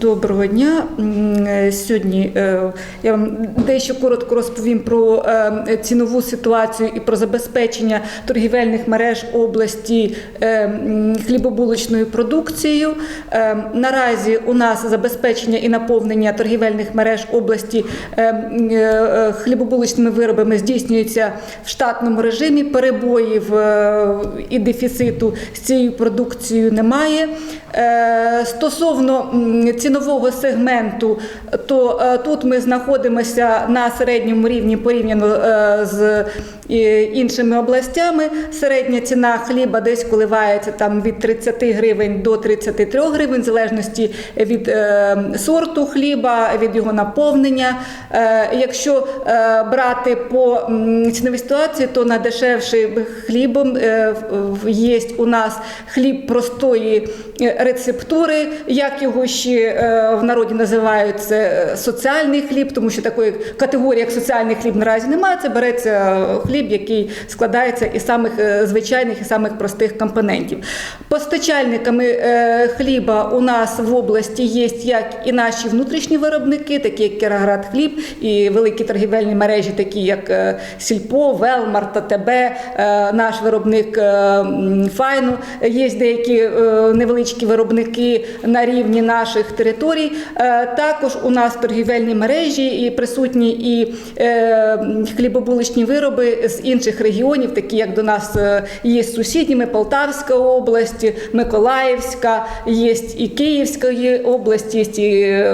Доброго дня. Е, Сьогодні е, я вам дещо коротко розповім про е, цінову ситуацію і про забезпечення торгівельних мереж області хлібобулочною продукцією. Наразі у нас забезпечення і наповнення торгівельних мереж області хлібобулочними виробами здійснюється в штатному режимі. Перебоїв і дефіциту з цією продукцією немає. Стосовно цінового сегменту, то е, тут ми знаходимося на середньому рівні порівняно е, з іншими областями. Середня ціна хліба десь коливається там від 30 гривень до 33 гривень, в залежності від е, сорту хліба, від його наповнення. Якщо брати по ціновій ситуації, то на дешевший хлібом є у нас хліб простої рецептури, як його ще в народі називають це е, соціальний хліб, тому що такої категорії, як соціальний хліб, наразі немає. Це береться хліб, який складається із самих е, звичайних і самих простих компонентів. Постачальниками е, хліба у нас в області є як і наші внутрішні виробники, такі як Кіроград хліб, і великі торгівельні мережі, такі як е, Сільпо, Велмар, ТТБ, е, наш виробник е, Файну. Є деякі е, невеличкі виробники на рівні наших територій. Е, Також у нас торгівельні мережі і присутні і е, хлібобуличні вироби з інших регіонів, такі як до нас е, є з сусідніми Полтавська область, Миколаївська, є і Київська області. є і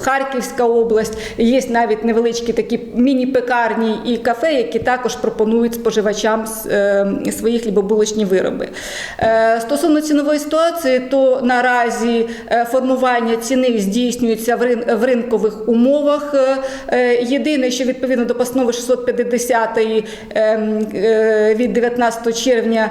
Харківська область, є навіть невеличкі такі міні-пекарні і кафе, які також пропонують споживачам е, свої хлібобулочні вироби. Е, Стосовно цінової ситуації, то наразі е, формування ціни здійснюється в ринкових умовах. Е, Єдине, що відповідно до постанови 650 ем, від 19 червня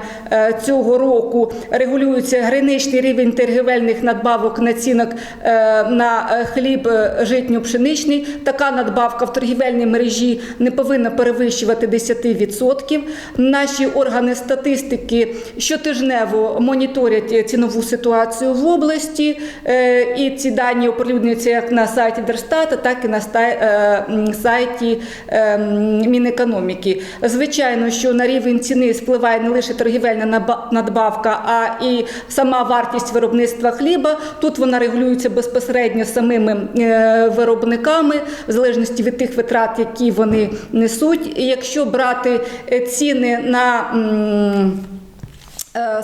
цього року регулюється граничний рівень торгівельних надбавок націнок е, на е, хліб е, житньо-пшеничний. Така надбавка в торгівельній мережі не повинна перевищувати 10%. Наші органи статистики щотижнево моніторять цінову ситуацію в області, е, і ці дані оприлюднюються як на сайті Держстата, так і на е, сайті е, Мінекономіки. Звичайно, що на рівень ціни впливає не лише торгівельна надбавка, а і сама вартість виробництва хліба. Тут вона регулюється безпосередньо самими е, виробниками, в залежності від тих витрат, які вони несуть. І якщо брати е, ціни на е,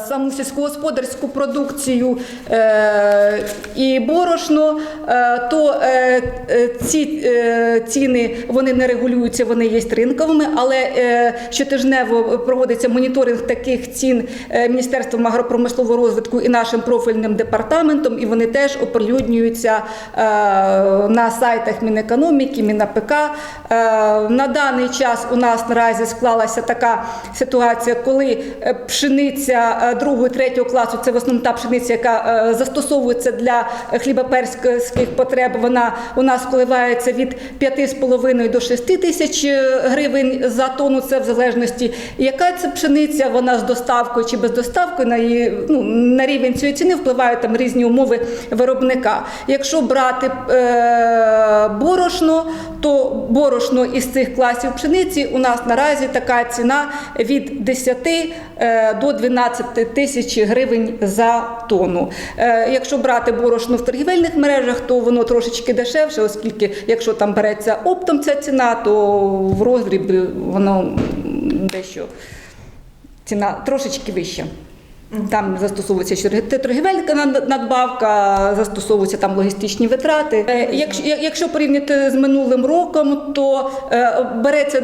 саму сільськогосподарську продукцію е, і борошно, е, то е, е, ці е, ціни вони не регулюються, вони є ринковими, але е, щотижнево проводиться моніторинг таких цін е, Міністерством агропромислового розвитку і нашим профільним департаментом, і вони теж оприлюднюються е, на сайтах Мінекономіки, МінАПК. Е, На даний час у нас наразі склалася така ситуація, коли е, е, другого і третього класу, це в основному та пшениця, яка е, застосовується для хлібоперських потреб, вона у нас коливається від 5,5 до 6 тисяч е, гривень за тонну. Це в залежності, яка це пшениця, вона з доставкою чи без доставки на її ну, на рівень цієї ціни впливають там різні умови виробника. Якщо брати е, борошно, то борошно із цих класів пшениці у нас наразі така ціна від 10 е, до 12 тисяч гривень за тонну. Е, якщо брати борошно в торгівельних мережах, то воно трошечки дешевше, оскільки якщо там береться оптом ця ціна, то в роздрібі воно дещо ціна трошечки вища. Там застосовується ще торг- надбавка, застосовуються там логістичні витрати. Е, Якщо, якщо порівняти з минулим роком, то е, береться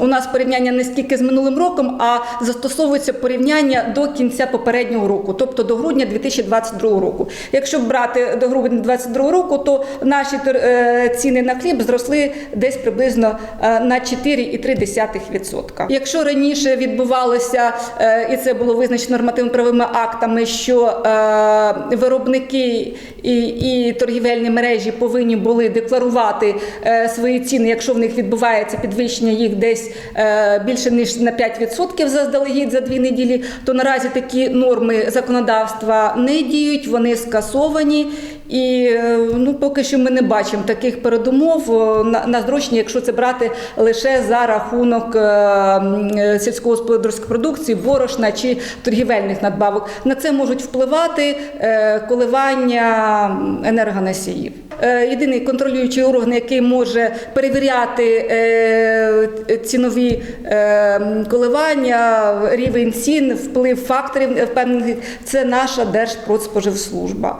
у нас порівняння не стільки з минулим роком, а застосовується порівняння до кінця попереднього року, тобто до грудня 2022 року. Якщо брати до грудня 2022 року, то наші е, ціни на хліб зросли десь приблизно на 4,3%. Якщо раніше відбувалося, і це було визначено нормативно-правовими актами, що е, виробники і, і торгівельні мережі повинні були декларувати е, свої ціни, якщо в них відбувається підвищення їх десь е, більше ніж на 5% заздалегідь за дві неділі, то наразі такі норми законодавства не діють, вони скасовані. І е, ну, поки що ми не бачимо таких передумов е, на, зрощення, якщо це брати лише за рахунок е, сільськогосподарської продукції, борошна чи торгівельних надбавок. На це можуть впливати коливання енергоносіїв. Єдиний контролюючий орган, який може перевіряти цінові коливання, рівень цін, вплив факторів впевнених, це наша Держпродспоживслужба.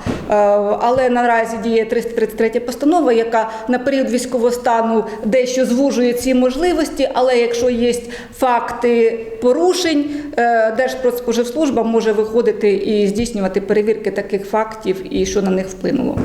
Але наразі діє 333 постанова, яка на період військового стану дещо звужує ці можливості. Але якщо є факти порушень, е, Держпродспоживслужба може виходити і здійснювати перевірки таких фактів і що на них вплинуло.